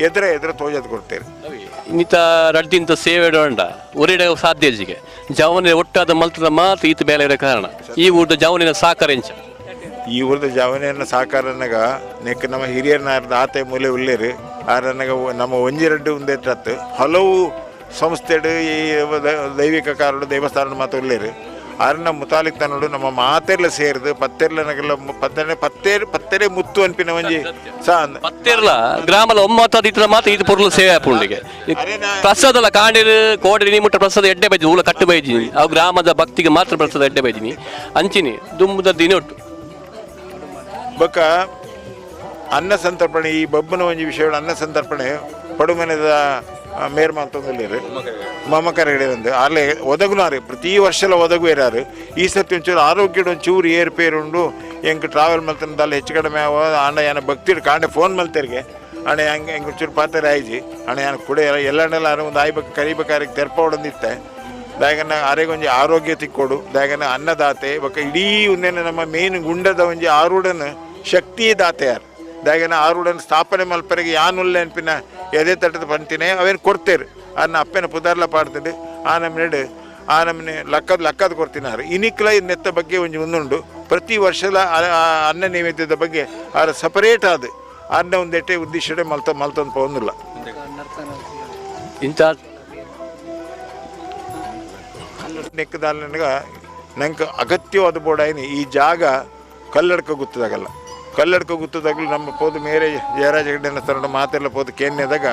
ಎದುರ ಎದುರ ತೋಜದ್ ಕೊಡ್ತೇವೆ ಇನ್ನಿತ ರಡ್ದಿಂತ ಸೇವೆ ಉಂಡ ಒರಿಡ ಸಾಧ್ಯಜಿಗೆ ಜವನ ಒಟ್ಟಾದ ಮಲ್ತದ ಮಾತು ಈತ ಬೇಲೆ ಇರೋ ಕಾರಣ. ಈ ಊರ್ದ ಜವನಿನ ಸಾಕಾರ ಎಂಚ. ಈ ಊರದ ಜವನಿಯನ್ನ ಸಾಕಾರನಾಗ ನೆಕ್ ನಮ್ಮ ಹಿರಿಯರ ಆತೆ ಮೂಲೆ ಉಳ್ಳೇರು ಆರನಾಗ ನಮ್ಮ ಒಂಜಿ ಒಂಜಿರಡ್ಡು ಒಂದೇಟತ್ತು ಹಲವು ಸಂಸ್ಥೆಡು ಈ ದೈವಿಕ ಕಾರಣ ದೇವಸ್ಥಾನ ಮಾತು ಉಳ್ಳೇರು ಆರನ್ನ ಮುತಾಲಿಕ್ ತನ್ನೋಡು ನಮ್ಮ ಮಾತೆರ್ಲ ಸೇರಿದು ಪತ್ತೆರ್ಲನಗೆಲ್ಲ ಪತ್ತೆ ಪತ್ತೆ ಪತ್ತೆರೆ ಮುತ್ತು ಅನ್ಪಿನ ಒಂಜಿ ಪತ್ತಿರಲ ಗ್ರಾಮಲ ಒಮ್ಮತ್ತಾದ ಇತರ ಮಾತು ಇದು ಪೊರ್ಲು ಸೇವೆ ಆಪುಂಡಿಗೆ ಪ್ರಸಾದಲ ಕಾಂಡಿರು ಕೋಡಿ ನೀ ಮುಟ್ಟ ಪ್ರಸಾದ ಎಡ್ಡೆ ಬೈಜಿ ಊಲ ಕಟ್ಟು ಬೈದಿನಿ. ಅವು ಗ್ರಾಮದ ಭಕ್ತಿಗೆ ಮಾತ್ರ ಪ್ರಸಾದ ಎಡ್ಡೆ ಬೈದಿನಿ. ಅಂಚಿನಿ ದುಂಬುದ ದಿನ ಒಟ್ಟು ಬೊಕ್ಕ ಅನ್ನ ಸಂತರ್ಪಣೆ ಈ ಬಬ್ಬನ ಒಂಜಿ ವಿಷಯಗಳು ಅನ್ನ ಸಂತರ್ಪಣೆ ಪಡುಮನೆದ ಮೇರ್ ಮಾತೊಂದಿಲ್ಲೇರು ಮಮಕರ ಒಂದು ಅಲ್ಲೇ ಒದಗುನಾರಿ ಪ್ರತಿ ವರ್ಷಲ ಒದಗು ಇರಾರು ಈ ಸರ್ತಿ ಒಂಚೂರು ಆರೋಗ್ಯದ ಒಂಚೂರು ಏರ್ಪೇರುಂಡು ಹೆಂಗೆ ಟ್ರಾವೆಲ್ ಮಲ್ತನದಲ್ಲಿ ಹೆಚ್ಚು ಕಡಿಮೆ ಆವ ಅಣ್ಣ ಭಕ್ತಿ ಭಕ್ತಿಡ್ ಕಾಂಡೆ ಫೋನ್ ಮಲ್ತಿರ್ಗೆ. ಅಣ್ಣ ಹೆಂಗೆ ಹೆಂಗೆ ಒಂಚೂರು ಪಾತ್ರ ಆಯ್ಜಿ. ಅಣ್ಣ ಏನು ಕುಡೆ ಎಲ್ಲ ಎಲ್ಲ ಒಂದು ಆಯ್ಬೇಕು ಕರಿಬೇಕಾರಿಗೆ ತೆರ್ಪ ಹೊಡಂದಿತ್ತೆ. ದಾಗನ ಆರೆಗೆ ಒಂಜಿ ಆರೋಗ್ಯ ತಿಕ್ಕೊಡು ದಾಗನ ಅನ್ನದಾತೆ ಬೊಕ್ಕ ಇಡೀ ಒಂದೇನೆ ನಮ್ಮ ಮೇನ್ ಗುಂಡದ ಒಂಜಿ ಆರುಡನ ಶಕ್ತಿ ದಾತೆ ದಾಯಗನ ಆರುಡನ್ನು ಸ್ಥಾಪನೆ ಮಲ್ಪರೆಗೆ ಯಾನುಲ್ಲ ನೆನಪಿನ ಎದೆ ತಟ್ಟದ ಪನ್ತಿನೆ ಅವೇನು ಕೊಡ್ತೇರು. ಅನ್ನ ಅಪ್ಪನ ಪುದಾರ್ಲ ಪಾಡ್ತದೆ. ಆ ನಮ್ನೆಡು ಆ ನಮ್ಮನೆ ಲಕ್ಕದ ಲಕ್ಕದ ಕೊಡ್ತಿನಾರು ಇನಿಕ್ಲ ನೆತ್ತ ಬಗ್ಗೆ ಒಂಜಿ ಒಂದುಂಡು ಪ್ರತಿ ವರ್ಷದ ಅನ್ನ ನೈವೇದ್ಯದ ಬಗ್ಗೆ ಆರ ಸಪರೇಟ್ ಆದ. ಅನ್ನ ಒಂದೆಟ್ಟೆ ಉದ್ದೇಶ ಮಲ್ತ ಮಲ್ತಂದು ಪೋಂದಿಲ್ಲ. ಇಂಥ ನೆಕ್ಕದಾಲ್ನಗ ನಂಗೆ ಅಗತ್ಯವಾದ ಬೋಡಾಯಿನಿ. ಈ ಜಾಗ ಕಲ್ಲಡ್ಕ ಗುತ್ತದಾಗಲ್ಲ. ಕಲ್ಲಡ್ಕ ಗುತ್ತದಾಗಲು ನಮ್ಮ ಪೋದು ಮೇರೆ ಜಯರಾಜ ಗಡ್ಡೆನ ತರೋಣ ಮಾತೆಲ್ಲ ಪೋದು ಕೆನ್ನೆದಾಗ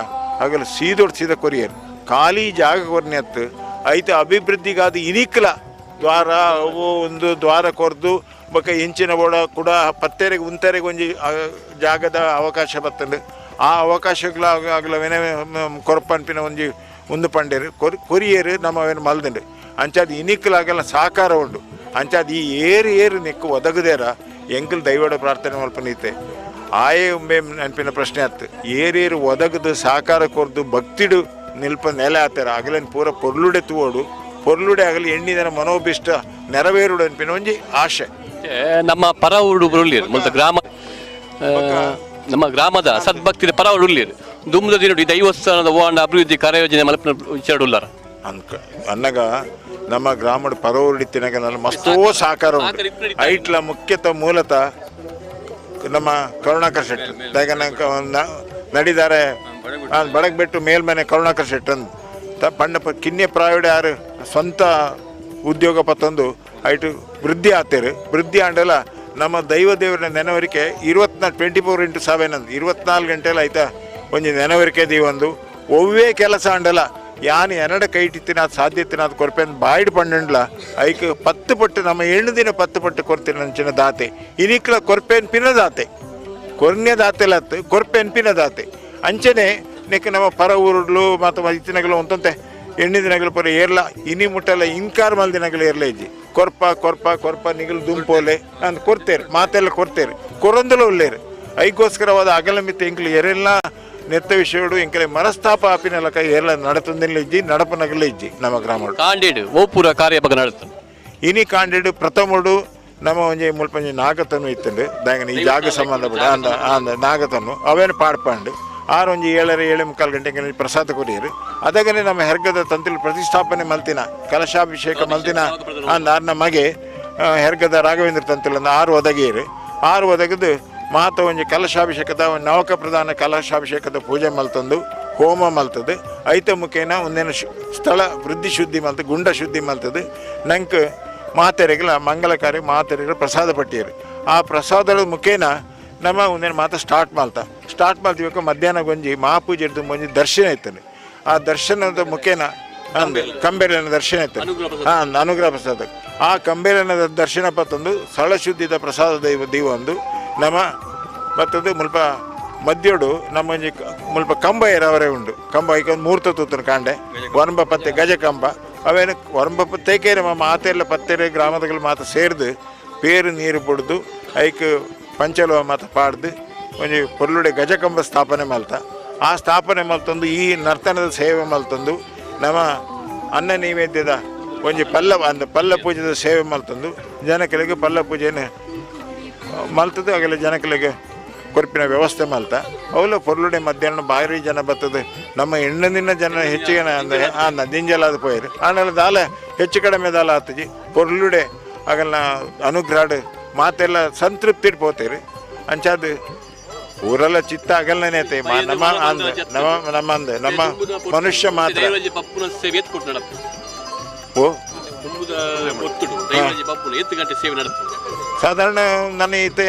ಆಗಲು ಸೀದೊಡ್ ಸೀದ ಕೊರಿಯರ್. ಖಾಲಿ ಜಾಗ ಕೊರ್ನೆತ್ತು ಐತೆ ಅಭಿವೃದ್ಧಿಗಾದ ಇನಿಕ್ಲ ದ್ವಾರ, ಅವು ಒಂದು ದ್ವಾರ ಕೊರ್ದು, ಬೊಕ ಇಂಚಿನ ಬೋಡ ಕೂಡ, ಪತ್ತೆರೆಗೆ ಉಂತರೆಗೆ ಒಂಜಿ ಜಾಗದ ಅವಕಾಶ ಬರ್ತದೆ ಆ ಅವಕಾಶಗಳ ಆಗ್ಲವೇನೆ ಕೊರಪನ್ಪಿನ ಒಂಜಿ, ಒಂದು ಪಂಡೇರು ಕೊರಿ, ಕೊರಿಯರು ನಮ್ಮವೇನು ಮಲ್ದಂಡು. ಅಂಚಾದ ಇನಿಕ್ಲಾಗೆಲ್ಲ ಸಾಕಾರ ಉಂಡು. ಅಂಚಾದ ಈ ಏರು ಏರು ನೆಕ್ಕು ಒದಗದೇರ. ಎಂಕಲ್ ದೈವಡ ಪ್ರಾರ್ಥನೆ ಮಲ್ಪನೈತೆ ಆಯೇ ಒಮ್ಮೆ ನೆನಪಿನ ಪ್ರಶ್ನೆ ಆಯ್ತು ಏರೇರು ಒದಗದು ಸಾಕಾರ ಕೊರ್ದು ಭಕ್ತಿಡು ನಿಲ್ಪ ನೆಲೆ ಆತಾರ. ಆಗಲೇನು ಪೂರ ಪೊರ್ಲುಡೆ ತೂವೋಡು. ಪೊರ್ಲುಡೆ ಆಗಲಿ ಎಣ್ಣಿದನ ಮನೋಭಿಷ್ಟ ನೆರವೇರುಡು ಅನ್ಪಿನ ಒಂಜಿ ಆಶೆ. ನಮ್ಮ ಪರ ಹುಡುಗರು ಗ್ರಾಮ ನಮ್ಮ ಗ್ರಾಮದ ಸದ್ಭಕ್ತಿ ಪರ ಉರುಳಿರು ದುಮ್ದ ದಿನ ದೈವಸ್ಥಾನದ ಓಂಡ ಅಭಿವೃದ್ಧಿ ಕಾರ್ಯಯೋಜನೆ ಮಲಪಿನ ವಿಚಾರ ಉಳ್ಳಾರ ಅನ್ಕ ಅನ್ನಗ ನಮ್ಮ ಗ್ರಾಮದ ಪರವರ್ಡಿತ್ತಿನಾಗ ನನ್ನ ಮಸ್ತೋ ಸಾಕಾರ ಉಂಟು. ಐಟ್ಲ ಮುಖ್ಯತ ಮೂಲತಃ ನಮ್ಮ ಕರುಣಾಕರ್ ಶೆಟ್ಟಿ. ದಾಯಕ ನಡಿದಾರೆ ನ- ನಡಿದಾರೆ. ಬಡಗ್ ಬಿಟ್ಟು ಮೇಲ್ಮನೆ ಕರುಣಾಕರ್ ಶೆಟ್ಟಿ ಅಂದ್. ತ ಪಣ್ಣ ಕಿನ್ನೆ ಪ್ರಾವಿಡ್ ಯಾರು ಸ್ವಂತ ಉದ್ಯೋಗ ಪತ್ತೊಂದು ಐಟು ವೃದ್ಧಿ ಆತೇರು. ವೃದ್ಧಿ ಆಂಡಲ ನಮ್ಮ ದೈವ ದೇವರ ನೆನವರಿಕೆ ಇರುವತ್ನಾಲ್ಕು ಟ್ವೆಂಟಿ ಫೋರ್ ಇಂಟು ಸೆವೆನ್ ಅಂದ್. ಇರುವತ್ನಾಲ್ಕು ಗಂಟೆಲ್ಲ ಆಯ್ತಾ ಒಂದು ನೆನವರಿಕೆ ದೀವೊಂದು. ಒವ್ವೇ ಕೆಲಸ ಆಂಡಲ. ಯಾನ್ ಎನಡ ಕೈ ಇಟ್ಟಿನ ಅದು ಸಾಧ್ಯತಿನ ಅದು ಕೊರ್ಪೆನ್ ಬಾಯ್ಡ್ ಪಂಡಂಡ್ಲ ಐಕ್ ಪತ್ತು ಪಟ್ಟು, ನಮ್ಮ ಎಣ್ಣು ದಿನ ಪತ್ತು ಪಟ್ಟು ಕೊರ್ತೀನಿ ಅಂಚಿನ ದಾತೆ. ಇನಿಕ್ಲ ಕೊರ್ಪೆನ್ ಪಿನ ದಾತೆ. ಕೊರ್ನೆ ದಾತೆಲತ್ತು ಕೊರ್ಪೆನ್ ಪಿನ ದಾತೆ. ಅಂಚನೆ, ನೆಕ್ ನಮ್ಮ ಪರ ಊರುಡ್ಲು ಮತ್ತು ಇತ್ತಿನಗಳು ಒಂತಂತೆ ಎಣ್ಣೆ ದಿನಗಳು ಪರ ಏರ್ಲ, ಇನಿ ಮುಟ್ಟಲ್ಲ ಇನ್ಕಾರ್ ಮಲ್ ದಿನಗಳು ಏರ್ಲ ಇಜ್ಜಿ. ಕೊರ್ಪ ಕೊರ್ಪ ಕೊರ್ಪ ನಿಗಲು ದುಂಪೋಲೆ ನಾನು ಕೊರ್ತೇರು ಮಾತೆಲ್ಲ ಕೊರ್ತೇರು ಕೊರೊಂದಲು ಒಳ್ಳೇರು ಐಗೋಸ್ಕರವಾದ ಅಗಲ ಮಿತ್ತ ಇಂಕ್ಲು ಎರೆಲ್ಲ ನೆತ್ತ ವಿಷಯಗಳು ಇಂಕಲೆ ಮನಸ್ತಾಪ ಆಪಿನ ಲಕ ಎಲ್ಲ ನಡತಂದಿಲ್ಲ ಇಜ್ಜಿ ನಡಪನಗಲ ಇಜ್ಜಿ ನಮ್ಮ ಗ್ರಾಮ ಕಾಂಡೇಡು ಓಪುರ ಕಾರ್ಯ ಬಗ್ಗೆ ನಡುತ್ತೆ ಇನಿ ಕಾಂಡೇಡು ಪ್ರಥಮಡು ನಮ್ಮ ಒಂಜಿ ಮುಲ್ಪಂಜಿ ನಾಗತನು ಇತ್ತಂಡು. ದಾಯಗನ ಈ ಜಾಗ ಸಂಬಂಧಪಟ್ಟ ಅಂದ ಅಂದ ನಾಗತನು ಅವೇನು ಪಾಡ್ಪಂಡು. ಆರು ಒಂಜಿ ಏಳರ ಏಳು ಮುಕ್ಕಾಲು ಗಂಟೆಗೆ ಪ್ರಸಾದ ಕೊರಿಯರು. ಅದಗನೆ ನಮ್ಮ ಹೆರ್ಗದ ತಂತಿಲ್ ಪ್ರತಿಷ್ಠಾಪನೆ ಮಲ್ತಿನ ಕಲಶಾಭಿಷೇಕ ಮಲ್ತಿನ ಅಂದ ಆರ್ನ ಮಗೆ ಆ, ಹೆರ್ಗದ ರಾಘವೇಂದ್ರ ತಂತಿಲ್ ಅಂದ ಆರು ಒದಗಿಯರು. ಆರು ಒದಗದು ಮಾತ ಒಂಜಿ ಕಲಶಾಭಿಷೇಕದ ನವಕ ಪ್ರಧಾನ ಕಲಶಾಭಿಷೇಕದ ಪೂಜೆ ಮಲ್ತಂದು ಹೋಮ ಮಲ್ತದು. ಐತ ಮುಖೇನ ಒಂದೇನು ಸ್ಥಳ ವೃದ್ಧಿ ಶುದ್ಧಿ ಮಲ್ತು ಗುಂಡ ಶುದ್ಧಿ ಮಲ್ತದೆ. ನಂಗೆ ಮಾತೆರೆಗಳ ಮಂಗಳಕಾರಿ ಕಾರ್ಯ ಮಾತೆರೆಗಳ ಪ್ರಸಾದ ಪಟ್ಟಿಯರು. ಆ ಪ್ರಸಾದದ ಮುಖೇನ ನಮ್ಮ ಒಂದೇನು ಮಾತ ಸ್ಟಾರ್ಟ್ ಮಾಲ್ತ. ಸ್ಟಾರ್ಟ್ ಮಾಡ್ತೀವಕ್ಕ ಮಧ್ಯಾಹ್ನ ಗೊಂಜಿ ಮಹಾಪೂಜೆ ಇಡ್ದು ಒಂಜಿ ದರ್ಶನ ಇರ್ತದೆ. ಆ ದರ್ಶನದ ಮುಖೇನ ಅಂದೆ ಕಂಬೇರನ ದರ್ಶನ ಇರ್ತದೆ. ಹಾಂ ಅನುಗ್ರಹ ಪ್ರಸಾದ. ಆ ಕಂಬೇರನ ದರ್ಶನ ಪತ್ತೊಂದು ಸ್ಥಳ ಶುದ್ಧಿದ ಪ್ರಸಾದ ದೈವ ದೀವ ಒಂದು ನಮ್ಮ ಮತ್ತದು ಮುಲ್ಪ ಮದ್ಯೋಡು ನಮ್ಮ ಒಂಜಿ ಮುಲ್ಪ ಕಂಬ ಇರವರೇ ಉಂಡು ಕಂಬ ಈಗ ಮೂರ್ತ ತೂತನ ಕಾಂಡೆ. ವರಂಬ ಪತ್ತೆ ಗಜ ಕಂಬ ಅವೇನು ವರಂಬ ನಮ್ಮ ಮಾತೆಲ್ಲ ಪತ್ತೆರೆ ಗ್ರಾಮದಗಳು ಮಾತ ಸೇರ್ದು ಪೇರು ನೀರು ಪೊಡ್ದು ಐಕ್ ಪಂಚಲುವ ಮಾತ ಪಾಡ್ದು ಒಂಜಿ ಪೊರ್ಲುಡೆ ಗಜಕಂಬ ಸ್ಥಾಪನೆ ಮಲ್ತ. ಆ ಸ್ಥಾಪನೆ ಮಲ್ತಂದು ಈ ನರ್ತನದ ಸೇವೆ ಮಲ್ತಂದು. ನಮ್ಮ ಅನ್ನ ನೈವೇದ್ಯದ ಒಂಜಿ ಪಲ್ಲ ಅಂದ ಪಲ್ಲ ಪೂಜೆದ ಸೇವೆ ಮಲ್ತಂದು. ಜನಕಲಿಗೆ ಪಲ್ಲ ಪೂಜೆನ ಮಲ್ತದ್ದು ಆಗಲ್ಲ ಜನಗಳಿಗೆ ಕೊರಪಿನ ವ್ಯವಸ್ಥೆ ಮಲ್ತ. ಅವಲ ಪೊರ್ಲುಡೆ ಮಧ್ಯಾಹ್ನ ಭಾರಿ ಜನ ಬರ್ತದೆ. ನಮ್ಮ ಹೆಣ್ಣದಿನ ಜನ ಹೆಚ್ಚಿಗೆ ಅಂದ್ರೆ ನದಿಂಜಲ ಅದು ಪೋಯ್ರಿ. ಆಮೇಲೆ ದಾಲ ಹೆಚ್ಚು ಕಡಿಮೆ ದಾಲ ಆತಜಿ. ಪೊರ್ಲುಡೆ ಆಗಲ್ಲ ಅನುಗ್ರಾಡ್ ಮಾತೆಲ್ಲ ಸಂತೃಪ್ತಿ ಇಟ್ಬೋತೀರಿ ಅಂಚಾದ ಊರೆಲ್ಲ ಚಿತ್ತ ಆಗಲ್ಲನೇ ಐತೆ ನಮ್ಮ ಅಂದ ನಮ್ಮ ನಮ್ಮ ಅಂದ ನಮ್ಮ ಮನುಷ್ಯ ಮಾತ್ರ. ಓ. ಗಂಟೆ ಸೇವೆ ಸಾಧಾರಣ ನನ್ನ ಈತೆ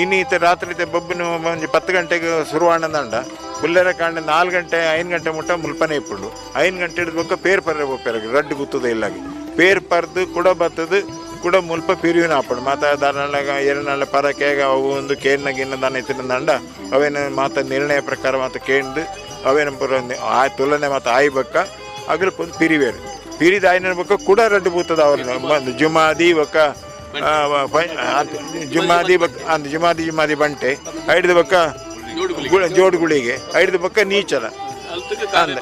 ಇನ್ನು ರಾತ್ರಿ ಬೊಬ್ಬಿನ ಒಂಜಿ ಪತ್ತು ಗಂಟೆಗೆ ಶುರುವಾಣದಂಡ ಬುಲ್ಲೆರ ಕಾಂಡ ನಾಲ್ಕು ಗಂಟೆ, ಐದು ಗಂಟೆ ಮುಟ್ಟ ಮುಲ್ಪನೆ ಇಪ್ಪುಂಡು. ಐದು ಗಂಟೆ ಹಿಡಿದ್ಬೇಕು ಪೇರ್ ಪರ್ರೆ ಒಪ್ಪೆರಗೆ ರಡ್ಡು ಗುತ್ತದ ಇಲ್ಲಾಗಿ. ಪೇರ್ ಪರ್ದು, ಕುಡ ಬತ್ತದು, ಕುಡ ಮುಲ್ಪ ಪಿರಿವಿನ ಹಾಪಡು. ಮಾತ ದಾರನಾಗ ಎರನಾಳ ಪರಕೆಗ ಅವು ಒಂದು ಗಿನ್ನ ದಾನ ಇತ್ತಿನಂದ ಅವೇನು ಮಾತ ನಿರ್ಣಯ ಪ್ರಕಾರ ಮಾತ ಕೇಂದು, ಅವೇನು ಪುರ ಆ ತುಲನೆ ಮಾತ ಆಯ್ ಬಕ್ಕ ಅಗ್ರ ಪೊಂದು ಪಿರಿವೇರು. ಪಿರಿದ ಆಯ್ನ ಬಕ್ಕ ಕುಡ ರಡ್ಡು ಬೂತದ ಅವ್ರನ್ನ. ಜುಮಾದಿ ಬಕ್ಕ ಜುಮಾದಿ ಬಕ್ ಅಂದ್ ಜುಮಾದಿ ಜುಮಾದಿ ಬಂಟೆ. ಐಡ್ದ ಬಕ್ಕ ಗುಳ- ಜೋಡುಗುಳಿಗೆ ಐಡ್ದ ಬಕ್ಕ ನೀಚಲ ಅಂದ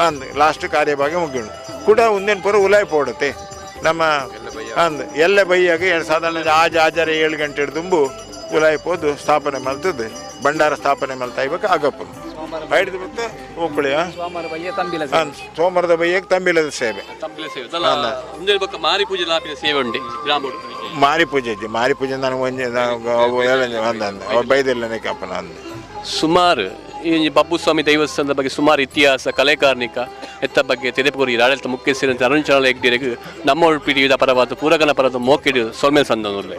ಅಂದ ಲಾಸ್ಟ್ ಕಾರ್ಯಭಾಗ ಮುಗಿಯೋಣ ಕೂಡ ಒಂದೇನ್ ಪೂರ ಉಲಾಯ್ ಪೋಡತೆ ನಮ್ಮ ಅಂದ್ ಎಲ್ಲ ಬೈಯಾಗ ಸಾಧಾರಣ ಆಜ ಆಜರ ಏಳು ಗಂಟೆ ಹಿಡ್ದುಂಬು ಉಲಾಯ್ ಪೋದು ಸ್ಥಾಪನೆ ಮಾಡ್ತದೆ ಭಂಡಾರ ಸ್ಥಾಪನೆ ಮಾಡ್ತಾ ಇವಾಗ ಆಗಪ್ಪ ಐಡ್ದ ಬಿಟ್ಟು ಹೋಗ್ಕೊಳ್ಳಿ ಸೋಮವಾರ ಬಯ್ಯ ತಂಬಿಲ ಸೋಮವಾರದ ತಂಬಿಲದ ಸೇವೆ. ತಂಬಿಲ ಸೇವೆ. ಬಕ್ಕ ಮಾರಿ ಪೂಜೆ ಲಾಪಿನ ಸೇವೆ ಗ್ರಾಮ ಮಾರಿ ಪೂಜೆ ಇದ್ದೆ. ಮಾರಿ ಪೂಜೆ ನನಗೆ ಒಂಜಿ ಅಂದ ಅಂದ ಕಪ್ಪನ ಅಂದ. ಸುಮಾರು ಈ ಬಬ್ಬು ಸ್ವಾಮಿ ದೈವಸ್ಥಾನದ ಬಗ್ಗೆ ಸುಮಾರು ಇತಿಹಾಸ ಕಲೆ ಕಾರ್ಣಿಕ ಎತ್ತ ಬಗ್ಗೆ ತೆರೆಪುರಿ ಆಡಳಿತ ಮುಖ್ಯಸ್ಥರಂತೆ ಅರುಣ್ ಚರಣ ಹೆಗ್ಡೆರೆಗೆ ನಮ್ಮ ದ ಪರವಾದ ಪೂರಗನ ಪರದ ಮೋಕೆ ಸೊಲ್ಮೇಲ್ ಸಂದನೂರ್ಲೆ